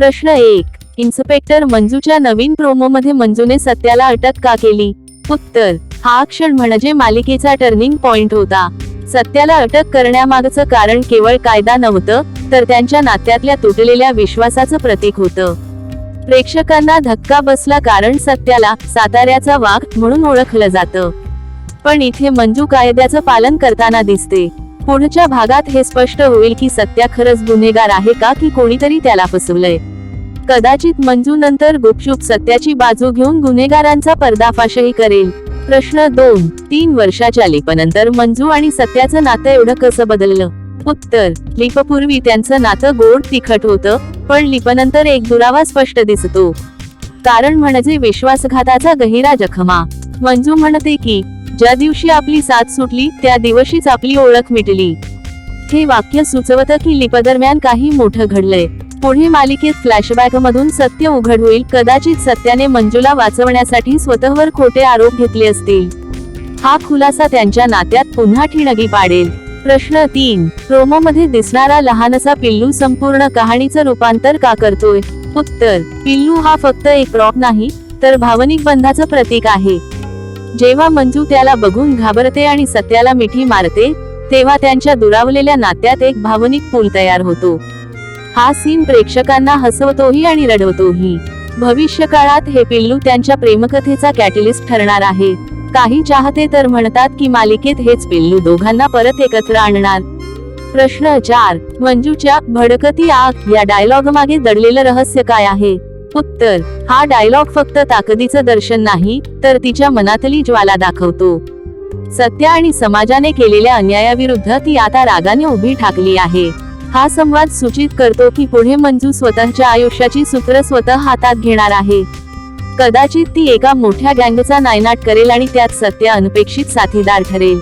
प्रश्न एक. इन्स्पेक्टर मंजूच्या नवीन प्रोमोमध्ये मंजूने सत्याला अटक का केली? उत्तर. हा क्षण म्हणजे मालिकेचा टर्निंग पॉइंट होता. सत्याला अटक करण्यामागचं कारण केवळ कायदा नव्हतं तर त्यांच्या नात्यातल्या तुटलेल्या विश्वासाचं प्रतीक होतं. प्रेक्षकांना धक्का बसला कारण सत्याला साताऱ्याचा वाघ म्हणून ओळखलं जातं. पण इथे मंजू कायद्याचं पालन करताना दिसते. पुढच्या भागात हे स्पष्ट होईल की सत्या खरंच गुन्हेगार आहे का की कोणीतरी त्याला फसवलंय. कदाचित मंजू नंतर गुपचूप सत्याची बाजू घेऊन गुन्हेगारांचा पर्दाफाशही करेल. प्रश्न दोन. तीन वर्षाच्या लिपनंतर मंजू आणि सत्याचं नातं एवढं कसं बदललं? उत्तर. लिपपूर्वी त्यांचं नातं गोड तिखट होतं पण लिपनंतर एक दुरावा स्पष्ट दिसतो. कारण म्हणजे विश्वासघाताचा गहिरा जखमा. मंजू म्हणते की ज्या दिवशी आपली साथ सुटली त्या दिवशीच आपली ओळख मिटली. हे वाक्य सुचवतं की लिपदरम्यान काही मोठं घडलंय. पुढील मालिकेत फ्लॅशबॅक मधून सत्य उघड होईल. कदाचित सत्याने मंजूला वाचवण्यासाठी स्वतःवर खोटे आरोप घेतले असतील. हा खुलासा त्यांच्या नात्यात पुन्हा ठिणगी पाडेल. प्रश्न तीन. प्रोमो मध्ये दिसणारा लहानसा पिल्लू संपूर्ण कहाणीचं रूपांतर का करतोय? उत्तर. पिल्लू हा फक्त एक प्रॉप नाही तर भावनिक बंधाचं प्रतीक आहे. जेव्हा मंजू त्याला बघून घाबरते आणि सत्याला मिठी मारते तेव्हा त्यांच्या दुरावलेल्या नात्यात एक भावनिक पूल तयार होतो. हा सीन प्रेक्षकांना हसवतोही आणि रडवतोही. भविष्यकाळात हे पिल्लू त्यांच्या प्रेमकथेचा कॅटलिस्ट ठरणार आहे. काही चाहते तर म्हणतात की मालिकेत हेच पिल्लू दोघांना परत एकत्र आणणार. प्रश्न चार मंजूच्या भडकती आग या डायलॉग मागे दडलेलं रहस्य काय आहे? उत्तर हा डायलॉग फक्त ताकदीचं दर्शन नाही तर तिच्या मनातली ज्वाला दाखवतो. सत्य आणि समाजाने केलेल्या अन्यायाविरुद्ध ती आता रागाने उभी ठाकली आहे. हा संवाद सूचित करतो की पुढे मंजू स्वतःच्या आयुष्याची सूत्र स्वतः हातात घेणार आहे. कदाचित ती एका मोठ्या गँगचा नायनाट करेल आणि त्यात सत्य अनपेक्षित साथीदार ठरेल.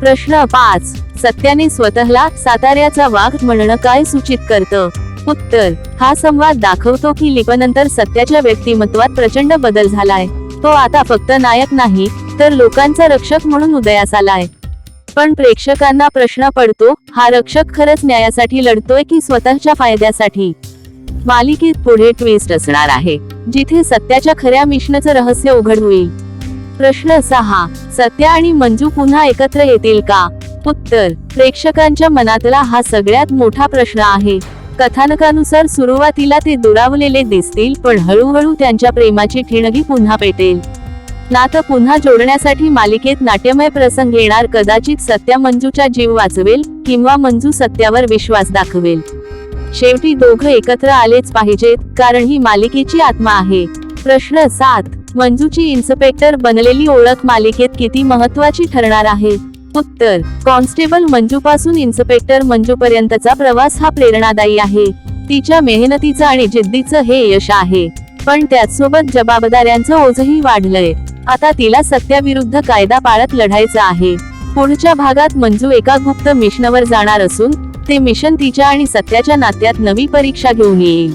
प्रश्न पाच. सत्याने स्वतःला साताऱ्याचा वाघ म्हणणं काय सूचित करतं? उत्तर. हा संवाद दाखवतो की लिपनंतर सत्याच्या व्यक्तिमत्वात प्रचंड बदल झालाय. तो आता फक्त नायक नाही तर लोकांचा रक्षक म्हणून उदयास आलाय. पण प्रेक्षकांना प्रश्न पडतो हा रक्षक खरंच न्यायासाठी लढतोय की स्वतःच्या फायद्यासाठी? मालिकेत पुढे ट्विस्ट असणार आहे जिथे सत्याच्या खऱ्या मिशनचं रहस्य उघड होईल प्रश्न सहा सत्य आणि मंजू पुन्हा एकत्र येतील का? उत्तर प्रेक्षकांच्या मनातला हा सगळ्यात मोठा प्रश्न आहे. कथानकानुसार सुरुवातीला ते दुरावलेले दिसतील पण हळूहळू त्यांच्या प्रेमाची ठिणगी पुन्हा पेटेल. नातं पुन्हा जोडण्यासाठी मालिकेत नाट्यमय प्रसंग येणार. कदाचित सत्या मंजूचा जीव वाचवेल किंवा मंजू सत्यावर विश्वास दाखवेल. शेवटी दोघं एकत्र आलेच पाहिजेत कारण ही मालिकेची आत्मा आहे. प्रश्न सात मंजूची इन्स्पेक्टर बनलेली ओळख मालिकेत किती महत्वाची ठरणार आहे? उत्तर कॉन्स्टेबल मंजू पासून इन्स्पेक्टर मंजू पर्यंतचा प्रवास हा प्रेरणादायी आहे. तिच्या मेहनतीचं आणि जिद्दीचं हे यश आहे. पण त्याचसोबत जबाबदाऱ्यांचं ओझही वाढलंय. आता तिला सत्याविरुद्ध कायदा पाळत लढायचं आहे. पुढच्या भागात मंजू एका गुप्त मिशनवर जाणार असून ते मिशन तिच्या आणि सत्याच्या नात्यात नवी परीक्षा घेऊन येईल.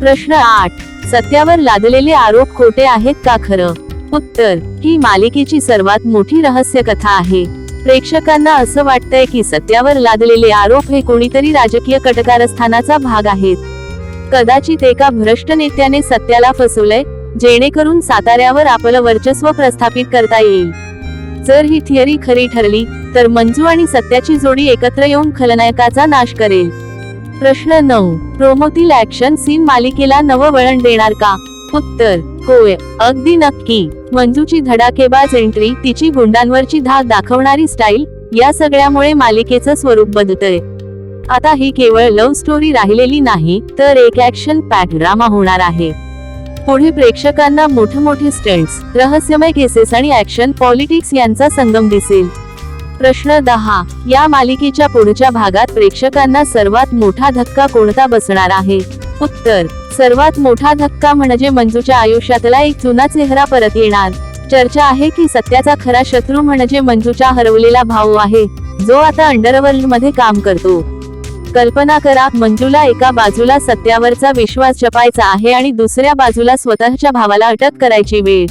प्रश्न आठ. सत्यावर लादलेले आरोप खोटे आहेत का खरं? उत्तर. ही मालिकेची सर्वात मोठी रहस्य कथा आहे. प्रेक्षकांना असं वाटतंय की सत्यावर लादलेले आरोप हे कोणीतरी राजकीय कटकारस्थानाचा भाग आहेत. कदाचित एका भ्रष्ट नेत्याने सत्याला फसवलंय जेणेकरून साताऱ्यावर आपलं वर्चस्व प्रस्थापित करता येईल. जर ही थिअरी खरी ठरली तर मंजू आणि सत्याची जोडी एकत्र येऊन खलनायकाचा नाश करेल. प्रश्न नऊ. प्रोमोतील ऍक्शन सीन मालिकेला नवं वळण देणार का? उत्तर. होय. अगदी नक्की. मंजूची धडाकेबाज एंट्री तिची गुंडांवरची धाक दाखवणारी स्टाईल या सगळ्यामुळे मालिकेचं स्वरूप बदलतंय. आता ही केवळ लव्ह स्टोरी राहिलेली नाही तर एक ऍक्शन पॅक ड्रामा होणार आहे. पुढे प्रेक्षकांना मोठमोठे स्टंट्स रहस्यमय केसेस आणि ऍक्शन पॉलिटिक्स यांचा संगम दिसेल. प्रश्न दहा या मालिकेच्या पुढच्या भागात प्रेक्षकांना सर्वात मोठा धक्का कोणता बसणार आहे? उत्तर सर्वात मोठा धक्का म्हणजे मंजूच्या आयुष्यातला एक जुना चेहरा परत येणार. चर्चा आहे की सत्याचा खरा शत्रू म्हणजे मंजूचा हरवलेला भाऊ आहे जो आता अंडरवर्ल्डमध्ये काम करतो. कल्पना करा मंजूला एका बाजूला सत्यावरचा विश्वास जपायचा आहे आणि दुसऱ्या बाजूला स्वतःच्या भावाला अटक करायची वेळ.